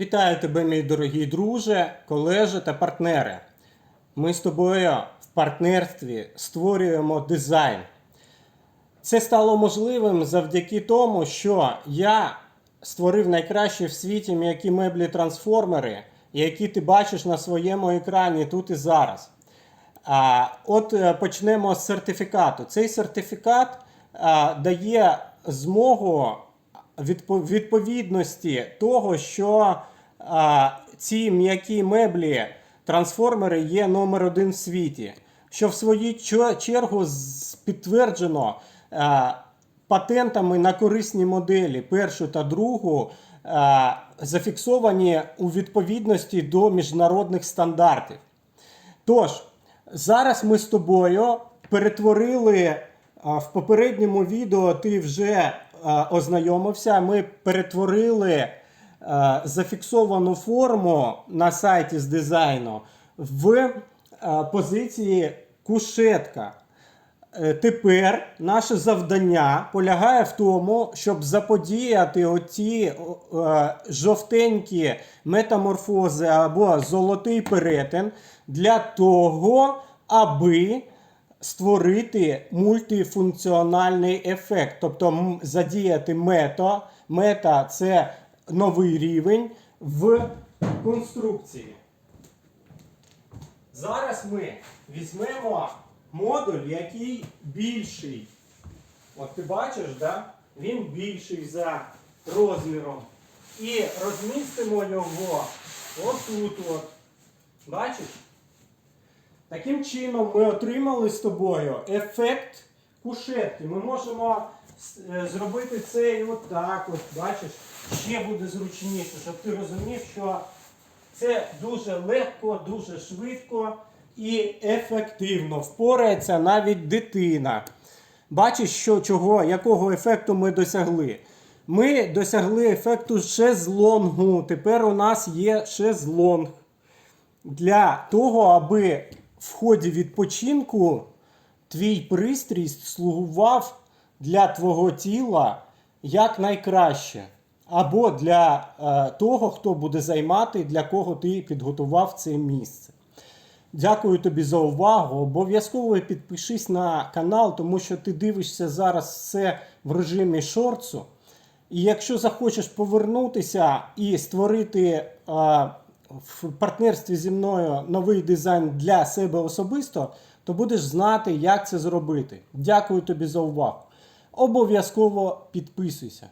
Вітаю тебе, мій дорогий друже, колеже та партнери. Ми з тобою в партнерстві створюємо дизайн. Це стало можливим завдяки тому, що я створив найкращі в світі м'які меблі трансформери, які ти бачиш на своєму екрані тут і зараз. От е, почнемо з сертифікату. Цей сертифікат дає змогу відповідності того, що а, ці м'які меблі трансформери є номер один в світі. Що в свою чергу підтверджено а, патентами на корисні моделі, першу та другу, зафіксовані у відповідності до міжнародних стандартів. Тож, зараз ми з тобою перетворили в попередньому відео, ти вже ознайомився. Ми перетворили зафіксовану форму на сайті з дизайну в позиції кушетка. Е, Тепер наше завдання полягає в тому, щоб заподіяти оці е, жовтенькі метаморфози або золотий перетин для того, аби створити мультифункціональний ефект, тобто задіяти мета. Мета це новий рівень в конструкції. Зараз ми візьмемо модуль, який більший. От ти бачиш, да? він більший за розміром. І розмістимо його отут. От. Бачиш? Таким чином ми отримали з тобою ефект кушетки. Ми можемо е, зробити це і отак. От, бачиш, ще буде зручніше, щоб ти розумів, що це дуже легко, дуже швидко і ефективно. Впорається навіть дитина. Бачиш, що, чого, якого ефекту ми досягли? Ми досягли ефекту шезлонгу. Тепер у нас є шезлонг. Для того, аби в ході відпочинку твій пристрій слугував для твого тіла якнайкраще. Або для е, того, хто буде займати, для кого ти підготував це місце. Дякую тобі за увагу. Обов'язково підпишись на канал, тому що ти дивишся зараз все в режимі шорцу. І якщо захочеш повернутися і створити а, в партнерстві зі мною новий дизайн для себе особисто, то будеш знати, як це зробити. Дякую тобі за увагу. Обов'язково підписуйся.